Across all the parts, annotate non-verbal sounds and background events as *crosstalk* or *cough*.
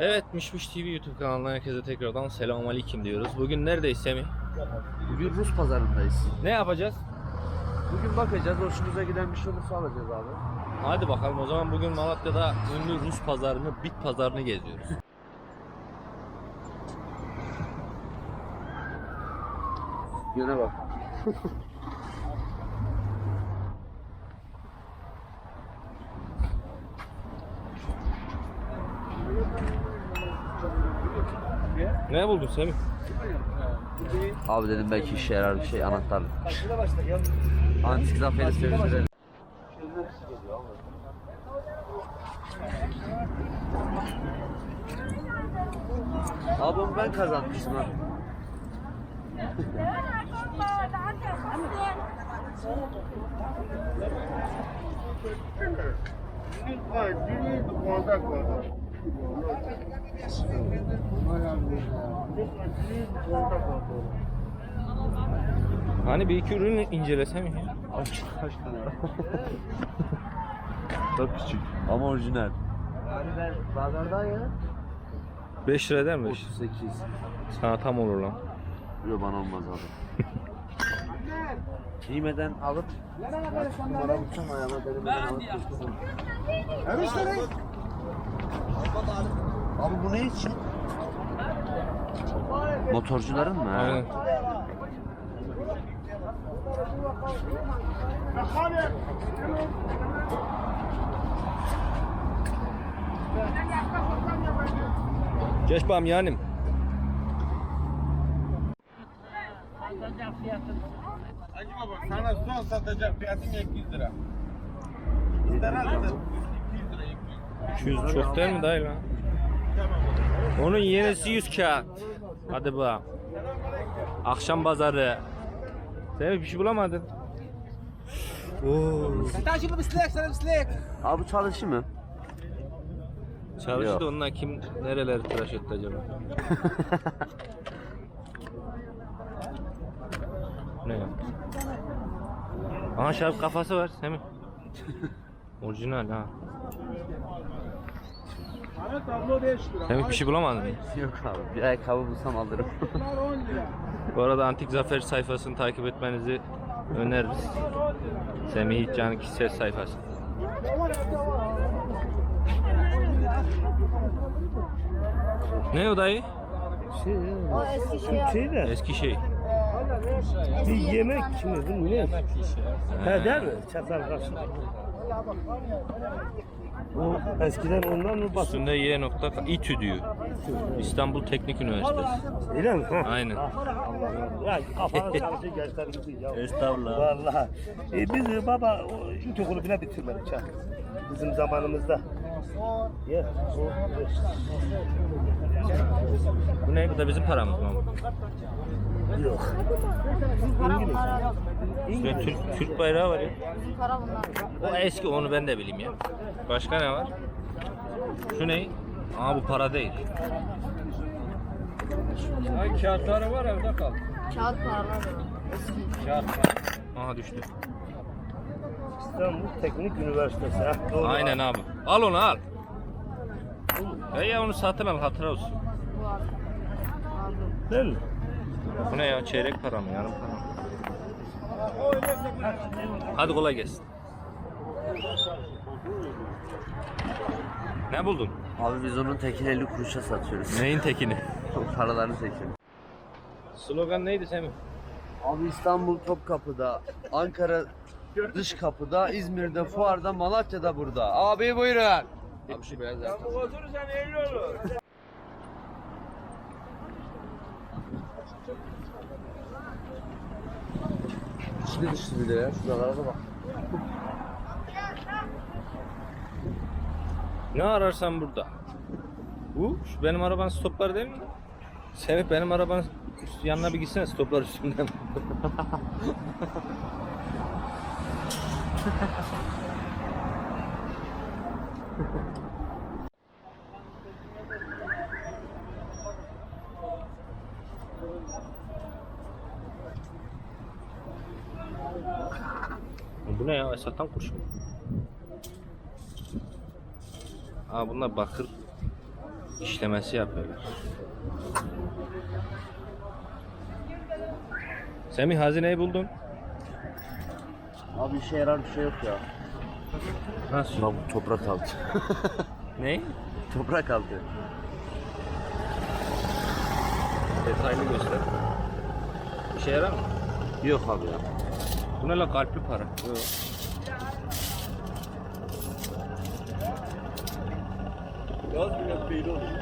Evet Mişmiş TV YouTube kanalından herkese tekrardan selamun aleyküm diyoruz. Bugün neredeyiz Semih? Bugün Rus pazarındayız. Ne yapacağız? Bugün bakacağız, hoşumuza giden bir şey olursa alacağız abi. Hadi bakalım o zaman bugün Malatya'da ünlü Rus pazarını, bit pazarını geziyoruz. Yine bak. *laughs* Ne buldun Semih? Abi dedim belki işe yarar bir şey, anahtar. Antik zaferi sevdirelim. Abi ben kazanmıştım ha. *laughs* Hani bir iki ürünü incelesem ya. Abi kaç tane? Çok küçük ama orijinal. Abi ben pazardan ya. 5 lira eder mi? 38. Sana tam olur lan. Yok bana olmaz abi. *laughs* Giymeden alıp numara uçan ayağıma denemeden alıp götürdüm. Abi bu ne için? Motorcuların mı? Aynen. Geç bakayım yanim. Hacı baba sana son satacak fiyatın 200 lira. İster alsın. 200 lira 200. 200 çok değil mi dayı lan? Onun yenisi 100 kağıt. Hadi bakalım. Akşam pazarı. Sen bir şey bulamadın. Oo. Abi bu çalışıyor mu? Çalıştı Yok. onunla kim nereleri tıraş etti acaba? *laughs* ne ya? Aha şarap kafası var Semih. *laughs* Orijinal ha. Sana tablo 5 lira. Semih bir şey bulamadın mı? Yok abi. Bir ayakkabı bulsam alırım. Bunlar 10 lira. *laughs* Bu arada Antik Zafer sayfasını takip etmenizi öneririz. Semih İtcan'ın kişisel sayfası. Ne o dayı? O eski şey yap- Eski şey. Bir yemek mi bu ne? Ha değil mi? Çatal kaşık. O eskiden ondan mı basın? Üstünde Y nokta İTÜ diyor. İstanbul Teknik Üniversitesi. Öyle mi? Ha. Aynen. Ya kafanı çalışır gençlerimizin ya. Estağfurullah. Vallahi. E, biz baba o ilkokulu bile bitirmedik ha. Bizim zamanımızda. Ya, o, Bu ne? Bu da bizim paramız mı? Yok. Para para. Şurada Türk, Türk bayrağı var ya. Para. O eski onu ben de bileyim ya. Başka ne var? Şu ne? Aa bu para değil. Ay kağıtları var evde kal. Kağıt paralar da var. Eski. Aha düştü. İstanbul Teknik Üniversitesi. Ha, doğru. Aynen abi. Al onu al. Ya, ya onu satın al hatıra olsun. Bu var. Aldım. Değil mi? Bu ne ya? Çeyrek para mı? Yarım para mı? Hadi kolay gelsin. Ne buldun? Abi biz onun tekini 50 kuruşa satıyoruz. Neyin tekini? *laughs* Paraların tekini. Slogan neydi Semih? Abi İstanbul Topkapı'da, Ankara dış kapıda, İzmir'de, Fuar'da, Malatya'da burada. Abi buyurun. Abi şu beyaz ayakkabı. Oturursan 50 olur. İçli dışlı bir de ya. Şuralara da bak. Ne ararsan burada. Bu şu benim arabanın stopları değil mi? Semih benim arabanın üst- yanına bir gitsene stoplar üstünden. *laughs* Ya? Esat'tan kurşun. Aa bunlar bakır işlemesi yapıyorlar. Semih hazineyi buldun. Abi işe yarar bir şey yok ya. Nasıl? Bak bu toprak altı. *laughs* Ne? toprak altı. Detaylı göster. İşe yarar mı? Yok abi ya. Bu ne la kalpli para?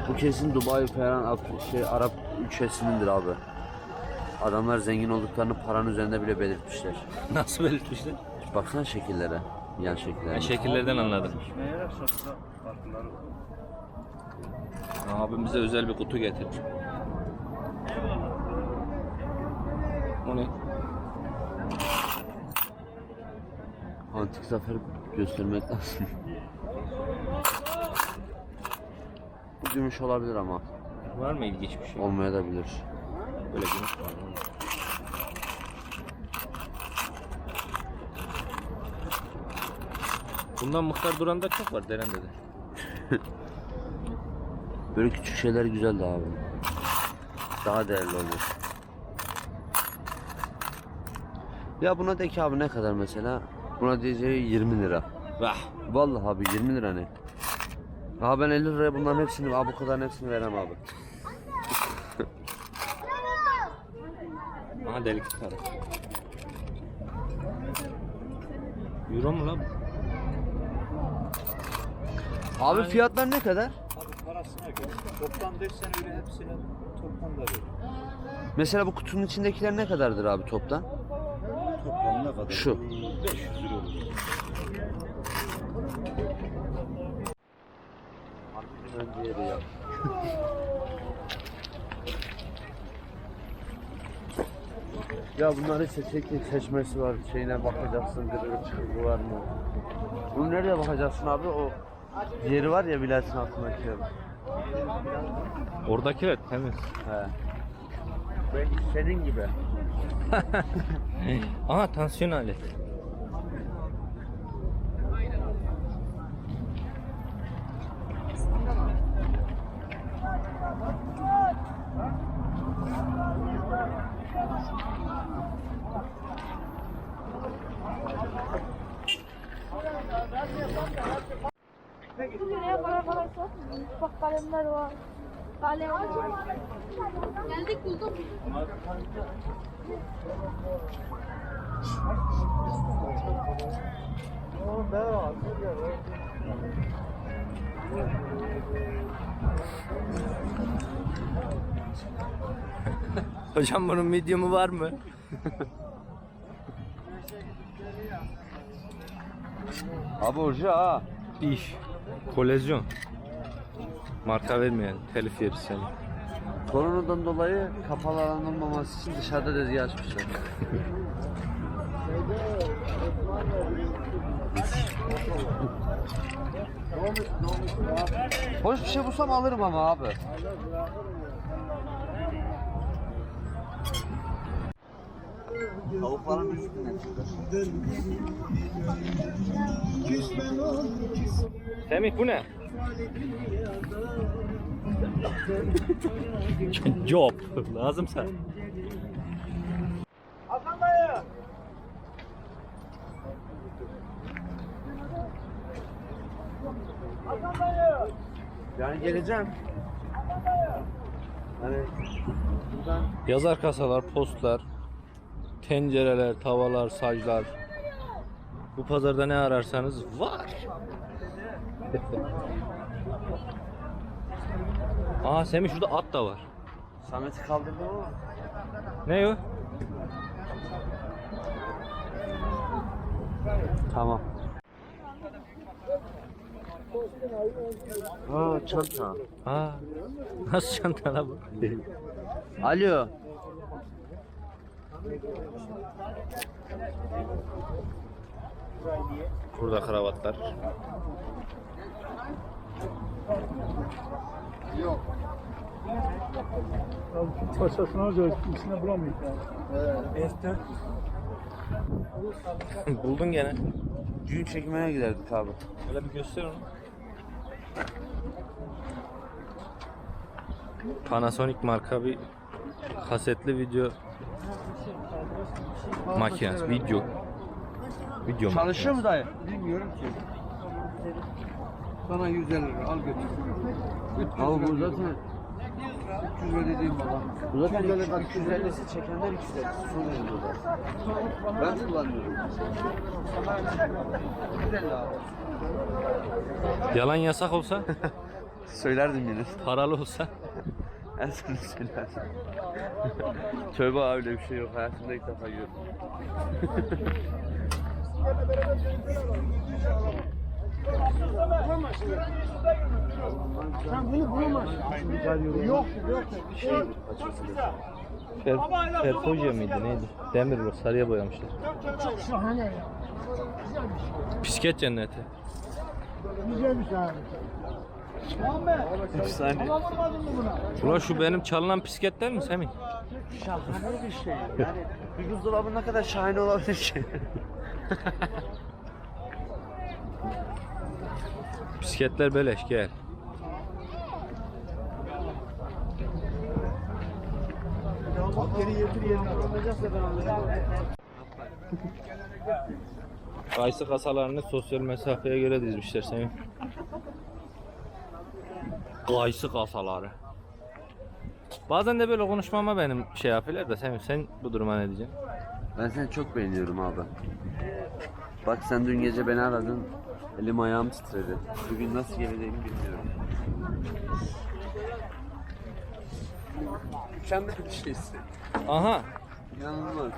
Bu kesin Dubai falan şey Arap ülkesinindir abi. Adamlar zengin olduklarını paranın üzerinde bile belirtmişler. *laughs* Nasıl belirtmişler? Baksana şekillere. Yan şekillere. Ben şekillerden anladım. Abim bize özel bir kutu getirdi. O ne? Antik zafer göstermek lazım. *laughs* Bu gümüş olabilir ama Var mı ilginç bir şey? olmaya da bilir. Böyle gümüş var mı? Bundan Muhtar Duran'da çok var Deren'de de. *laughs* Böyle küçük şeyler güzeldi abi. Daha değerli olur. Ya buna de ki abi ne kadar mesela? Buna diyeceği 20 lira. Vah! Vallahi abi 20 lira ne? Abi ben 50 liraya bunların hepsini, abi bu kadar hepsini verem abi. *laughs* Aha delik para. Euro mu lan? Abi fiyatlar ne kadar? Parasına göre. Toplam dersen öyle hepsine toplam da. Mesela bu kutunun içindekiler ne kadardır abi toptan? Toplam ne kadar? Şu. 500 lira olur. Ya bunların seçeklik seçmesi var. Şeyine bakacaksın, gırgır çıkığı var mı? Bunu nereye bakacaksın abi? O yeri var ya bilesin altındaki yer. Oradakiler temiz. He. Ben senin gibi. *laughs* Aha tansiyon aleti. Nereye para parası? Bak kalemler var. Kalem var. Geldik buldum. Hocam bunun medium'u var mı? *laughs* Orijinal ha. İş. Kolezyon. Marka vermeyelim. Telif yeriz seni. Koronadan dolayı kapalı alan olmaması için dışarıda tezgah açmışlar. Hoş bir şey bulsam alırım ama abi. Tavukların üstünden Semih bu ne? *laughs* Job. Lazım sen. Yani geleceğim. Hani buradan Yazar kasalar, postlar, tencereler, tavalar, saclar. Bu pazarda ne ararsanız var. *laughs* Aa Semih şurada at da var. Samet'i kaldırdım ama. Ne o? Tamam. Aa çanta. Aa, *laughs* nasıl çanta la bu? Alo. Burada kravatlar. Paşasını alacağız. İçine bulamayız yani. Buldun gene. Düğün çekimine giderdik abi. Öyle bir göster onu. Panasonic marka bir kasetli video makinesi. Video. Video Çalışıyor mu dayı? Bilmiyorum ki. Sana 150 lira al götür. Abi bu zaten 300 ödediğim baba. bu zaten böyle bak 250'si çekenler 250'si son elde Ben kullanıyorum. 150 abi. Yalan yasak olsa, *laughs* Söylerdim yine. paralı olsa. En son. Tövbe abi öyle bir şey yok. Hayatımda ilk defa gördüm. Sen bunu bulamazsın. Yok yok. Şey Per, perfoje miydi neydi? Demir bu sarıya boyamışlar. Şahane ya. Pisket cenneti. Güzelmiş abi. Efsane. Ulan şu benim çalınan pisketler mi Semih? Şahane bir şey. Yani bir buzdolabı ne kadar şahane olabilir ki? *laughs* Pisketler beleş gel. Geri yedir yerine. Almayacaksa ben alacağım. Kayısı kasalarını sosyal mesafeye göre dizmişler Semih. Kayısı kasaları. Bazen de böyle konuşmama benim şey yapıyorlar da Semih sen bu duruma ne diyeceksin? Ben seni çok beğeniyorum abi. Bak sen dün gece beni aradın. Elim ayağım titredi. Bugün nasıl geleceğimi bilmiyorum. Mükemmel bir şeysin. Aha İnanılmaz.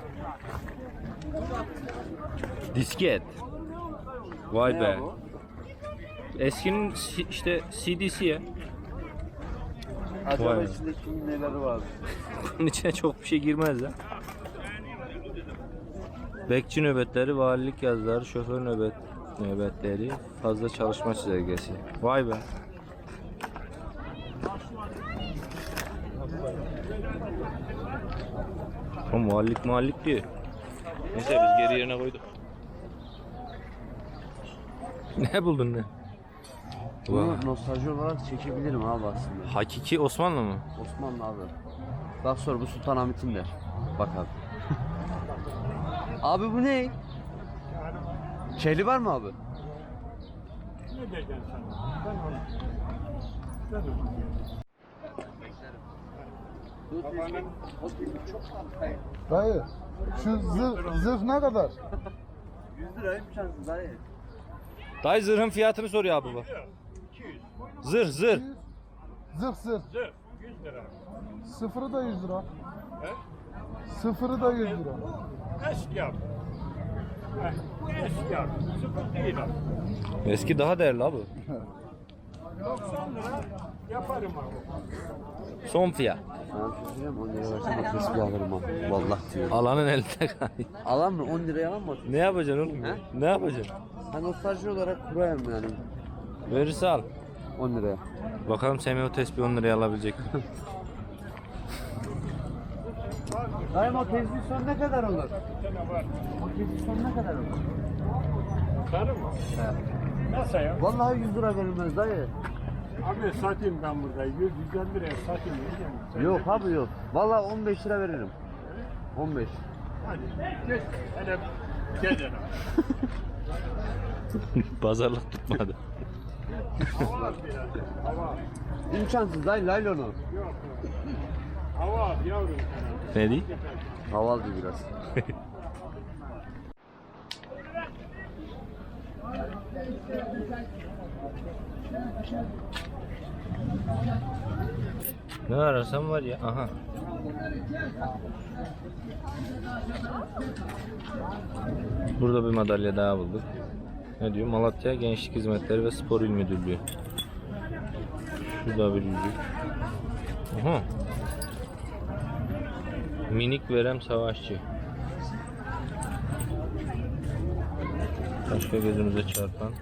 disket. Vay Ne be. bu? Eskinin si- işte CD'si ya. Acaba Vay. içinde kimin neleri var? Bunun içine çok bir şey girmez ya. Bekçi nöbetleri, valilik yazıları, şoför nöbet nöbetleri, fazla çalışma çizelgesi. Vay be. Oğlum valilik muhallik diyor. Neyse biz geri yerine koyduk. *laughs* Ne buldun ne? Bunu Vay. nostalji olarak çekebilirim abi aslında. Hakiki Osmanlı mı? Osmanlı abi. Bak sor bu Sultanahmet'in de. Bak abi. *laughs* abi bu ne? Şehli var mı abi? Ne diyeceksin sen? Ben onu. Ben onu. Dayı şu zırh, zırh ne kadar? 100 lira imkansız dayı. Dayı zırhın fiyatını soruyor abi bak. Zırh zırh. Zırh zırh. Zırh 100 lira. Sıfırı da 100 lira. Sıfırı da 100 lira. Eski yap. Heh, Eski yap. Sıfır değil abi. Eski daha değerli abi. 90 lira yaparım abi. Son fiyat. Sana bir şey söyleyeyim 10 lira versem o tespih alırım abi. Vallahi diyorum. Alanın elinde kay. Alan mı? 10 liraya alan mı? Ne yapacaksın oğlum? ya? He? Ne yapacaksın? Ha nostalji olarak kurayım yani. Verirse al. 10 liraya. Bakalım Semih o tespih 10 liraya alabilecek mi? *laughs* Dayım o tespih son ne kadar olur? O tespih son ne kadar olur? Sarı mı? Nasıl ya? Vallahi 100 lira verilmez dayı. Abi satayım ben burada. 100 150 liraya satayım. Sen Yok abi yok. Vallahi 15 lira veririm. 15. Hadi geç. Hele gel *laughs* Pazarlık tutmadı. *laughs* İmkansız laylonu. Yok yok. Hava at yavrum. Ne değil? Havaldı biraz. Ne ararsan var ya. Aha. Burada bir madalya daha bulduk. Ne diyor? Malatya Gençlik Hizmetleri ve Spor İl Müdürlüğü. Şurada bir yüzük. Aha. Minik verem savaşçı. Başka gözümüze çarpan.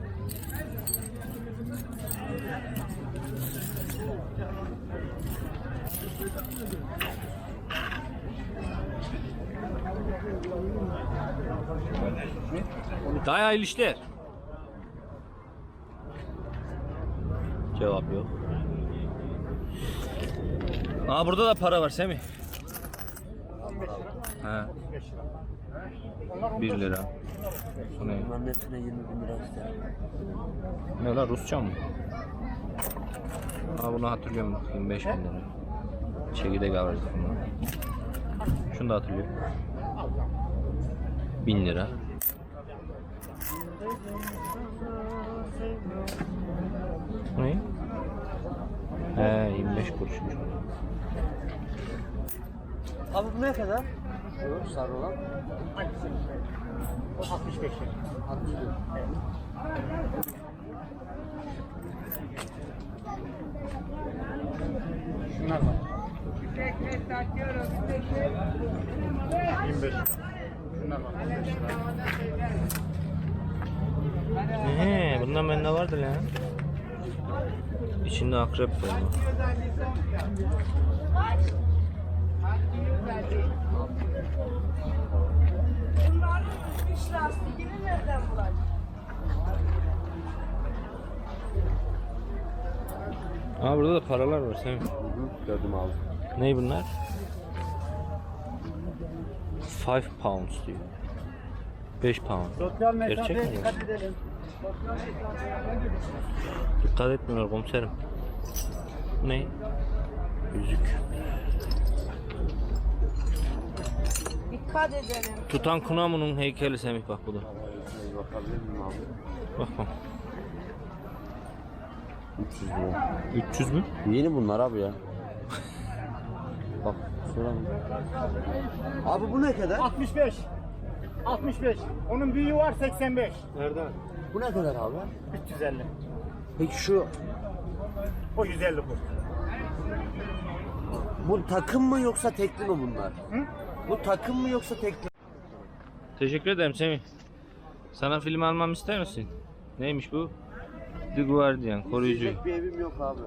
Dayı hayırlı işler. Cevap yok. Aa burada da para var Semih. He. 1 lira. Bu ne? Bunların hepsine 20 bin lira ister. Ne lan Rusça mı? Aa bunu hatırlıyorum bak 25 bin lira. Çekirdek alırız bunu. Şunu da hatırlıyorum. 1000 lira. Ne? He 25 kuruşmuş. Abi bu ne kadar? Şu sarı olan. 65 lira. 60 lira. Şunlar var. 25. Şunlar var. 15 lira. He, bundan bende vardı lan. İçinde akrep var. Aa burada da paralar var. Hı, Gördüm abi. Ney bunlar? 5 pounds diyor. 5 pound. Sosyal Gerçek mesafeye mi? dikkat edelim. Dikkat etmiyorlar komiserim. Ne? Yüzük. Dikkat edelim. Tutankamon'un heykeli Semih bak bu da. Bakabilir miyim abi? Bak bak. 300 lira. 300 mü? Yeni bunlar abi ya. Bak soralım. Abi bu ne kadar? 65. 65. Onun büyüğü var 85. Nereden? Bu ne kadar abi? 350. Peki şu O 150 bu. bu takım mı yoksa tekli mi bunlar? Hı? Bu takım mı yoksa tekli? Teşekkür ederim Semih. Sana film almam ister misin? Neymiş bu? The Guardian, koruyucu. Diyecek bir evim yok abi.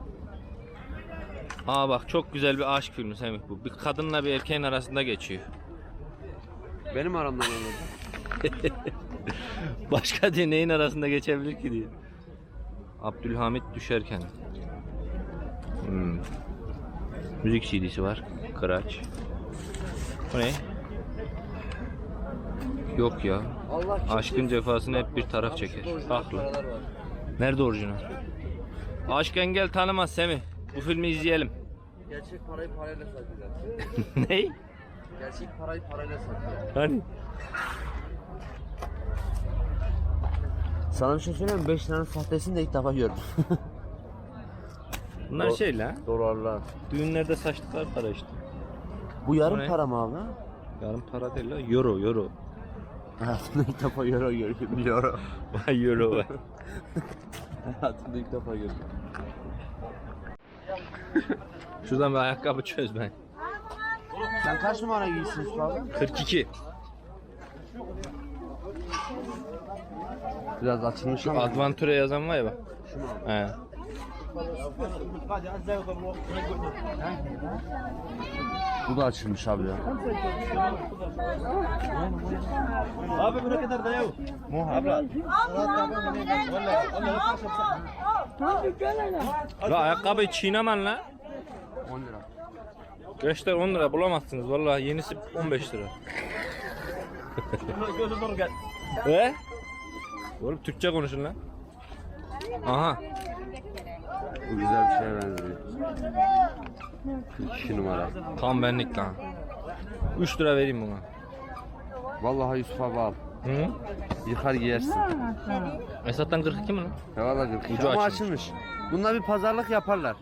Aa bak çok güzel bir aşk filmi Semih bu. Bir kadınla bir erkeğin arasında geçiyor. Benim aramdan anladım. *laughs* *laughs* Başka diye neyin arasında geçebilir ki diye. Abdülhamit düşerken. Hmm. Müzik CD'si var. Kıraç. Bu ne? Yok ya. Allah Aşkın cefasını hep bir taraf çeker. Haklı. var. Nerede orijinal? Aşk engel tanımaz Semih. Bu filmi izleyelim. Gerçek parayı parayla satacağız. *laughs* Ney? Gerçek parayı parayla satacağız. Hani? Sana bir şey söyleyeyim mi? 5 liranın sahtesini de ilk defa gördüm. Bunlar O- şey lan. Dolarlar. Düğünlerde saçtıklar para işte. Bu yarım ne? para mı abi? Yarım para değil la. Euro, euro. Hayatımda ilk defa euro görüyorum. *laughs* Euro. Vay euro var. Hayatımda ilk defa gördüm. Şuradan bir ayakkabı çöz ben. Sen kaç numara giysin abi? 42. Biraz açılmış ama. Adventure yazan var ya bak. He. Bu da açılmış abi ya. Abi bu ne kadar da yav? Abla. La ayakkabıyı çiğnemen la. 10 lira. Gençler 10 lira bulamazsınız vallahi yenisi 15 lira. Gözü doğru gel. Ve? Oğlum Türkçe konuşun lan. Aha. Bu güzel bir şeye benziyor. 2 numara. Tam benlik lan. 3 lira vereyim buna. Vallahi Yusuf abi al. Hı? Yıkar giyersin. Esat'tan 42 mi lan? Ya vallahi 42. Ucu Ama açılmış. açılmış. Bununla bir pazarlık yaparlar.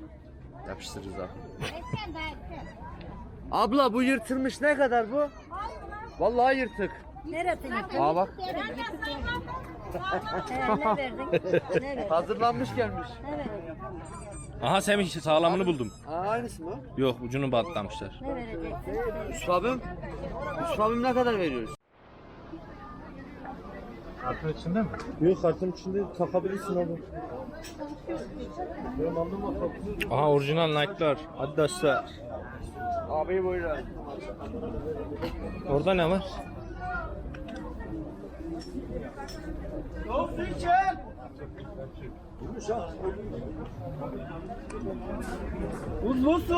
Yapıştırırız abi. Abla bu yırtılmış ne kadar bu? Vallahi yırtık. Neresi yıkık? Aa bak Ne verdin? Ne verdin? hazırlanmış gelmiş. Evet. Aha Semih sağlamını buldum. Aa, aynısı mı? Yok ucunu bantlamışlar. Ne vereceksin? Yusuf abim. Yusuf abim ne kadar veriyoruz? Kartın içinde mi? Yok kartın içinde takabilirsin abi. Aha orijinal Nike'lar. Adidas'lar. Abi buyurun. Orada ne var? Uzun su.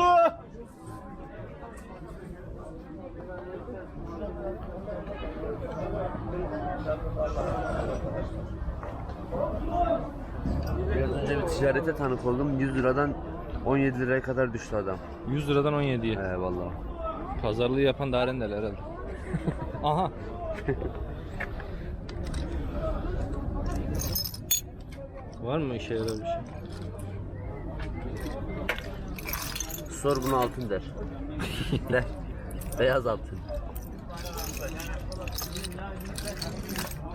Biraz önce bir ticarete tanık oldum. 100 liradan 17 liraya kadar düştü adam. 100 liradan 17'ye. He vallahi. Pazarlığı yapan Daren'deler herhalde. *laughs* Aha. Var mı işe yarar bir şey? Sor buna altın der. *laughs* der. Beyaz altın.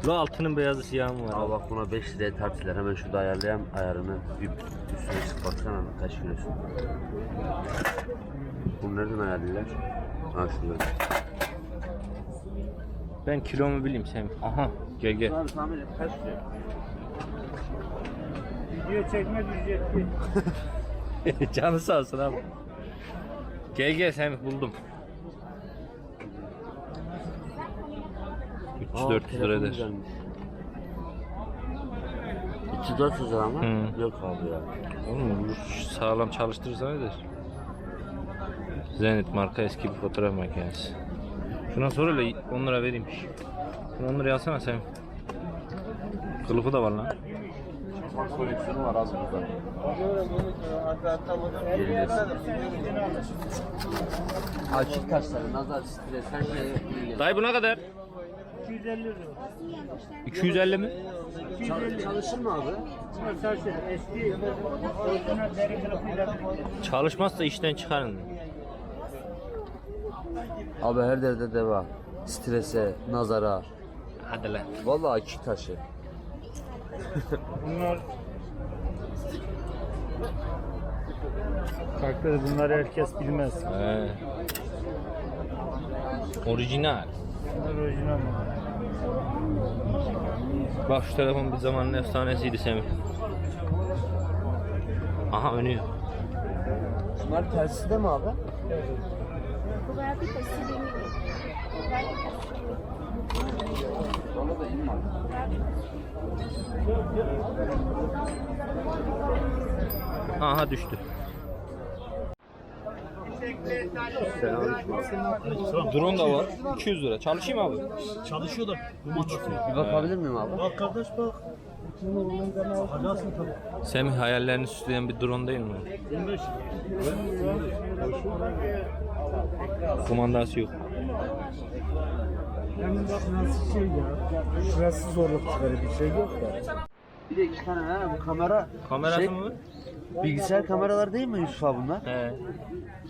Bu altının beyazı siyahı mı var? Ama bak buna 5 liraya tartıştılar. Hemen şurada ayarlayayım ayarını. Bir üstüne çık baksana kaç kilosun. Bunu nereden ayarlıyorlar? Ha şurada. Ben kilomu bileyim sen. Aha gel gel. Abi kaç kilo? Video çekmek ücretli. *laughs* Canı sağ olsun abi. Gel gel sen buldum. 300-400 lira eder. 300-400 lira mı? Hı. Yok abi ya. Oğlum bu sağlam çalıştırırsan eder. Zenit marka eski bir fotoğraf makinesi. Şuna sor hele 10 lira vereymiş. Şunu 10 liraya alsana sen. Kılıfı da var lan. Bak koleksiyonu var az burada. Açık taşları, nazar stres, her şey. Dayı buna kadar. 250 lira. 250 mi? Çal- çalışır mı abi? Bunlar çalışır. Eski orijinal deri kılıfıyla Çalışmazsa işten çıkarın. Abi her derde deva. Strese, nazara. Hadi lan. Vallahi açık taşı. Bunlar Farklı bunları herkes bilmez. He. Orijinal. Bunlar orijinal. Bak şu telefon bir zamanın efsanesiydi Semih. Aha önüyor. Bunlar telsiz de mi abi? Guardate questi limiti. Guardate questi Valla da mi Aha düştü. Drone da var. 200 lira. Çalışayım abi. Çalışıyor da. Bir bakabilir miyim abi? Bak kardeş bak. Alacaksın tabii. Semih hayallerini süsleyen bir drone değil mi? 25. Kumandası yok. Yani nasıl şey ya. Şurası zorluk çıkarıyor bir şey yok da. Bir de iki tane ha bu kamera. Kamerası şey, mı? Bilgisayar kameralar değil mi Yusuf abi bunlar? He.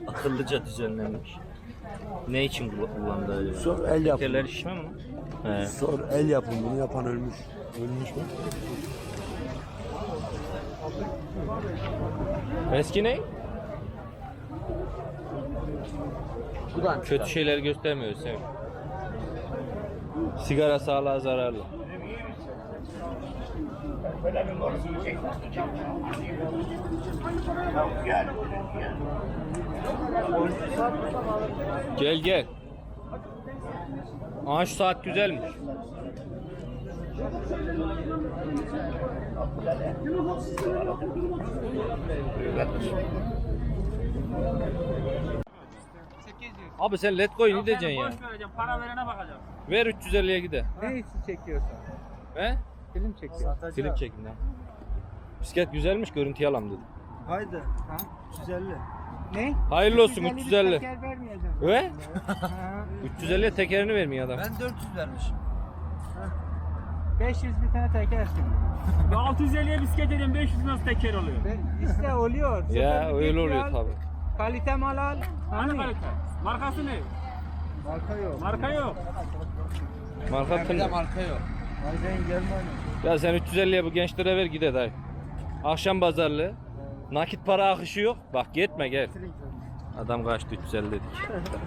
Akıllıca düzenlenmiş. Ne için kullandı acaba? Sor el yapımı. Tekerler şişme mi? He. Sor el yapımı bunu yapan ölmüş. Ölmüş mü? Eski ne? Bu da Kötü şeyler göstermiyoruz Semih. Sigara sağlığa zararlı. Gel gel. Aa şu saat güzelmiş. Abi sen let go ne diyeceksin ya? vereceğim. Para verene bakacağım. Ver 350'ye gide. Ne için çekiyorsun? He? Film çekiyor. Film çekin lan. Bisiklet güzelmiş görüntüyü alalım dedim. Haydi. Ha? 350. Ne? Hayırlı olsun 350. Teker vermeyeceğim. Ve Ha. 350'ye tekerini vermiyor adam. 500 bir tane teker şimdi. *laughs* 650'ye bisiklet edin 500 nasıl teker oluyor? işte oluyor. Ya öyle oluyor al, tabi. Kalite mal al. Hani kalite? Markası ne? Marka yok. Marka yok. Marka tırnak. marka yok. Aynen Germany. Ya sen 350'ye bu gençlere ver gide dayı. Akşam pazarlığı. Nakit para akışı yok. Bak gitme gel. Adam kaçtı 350 dedik. *laughs*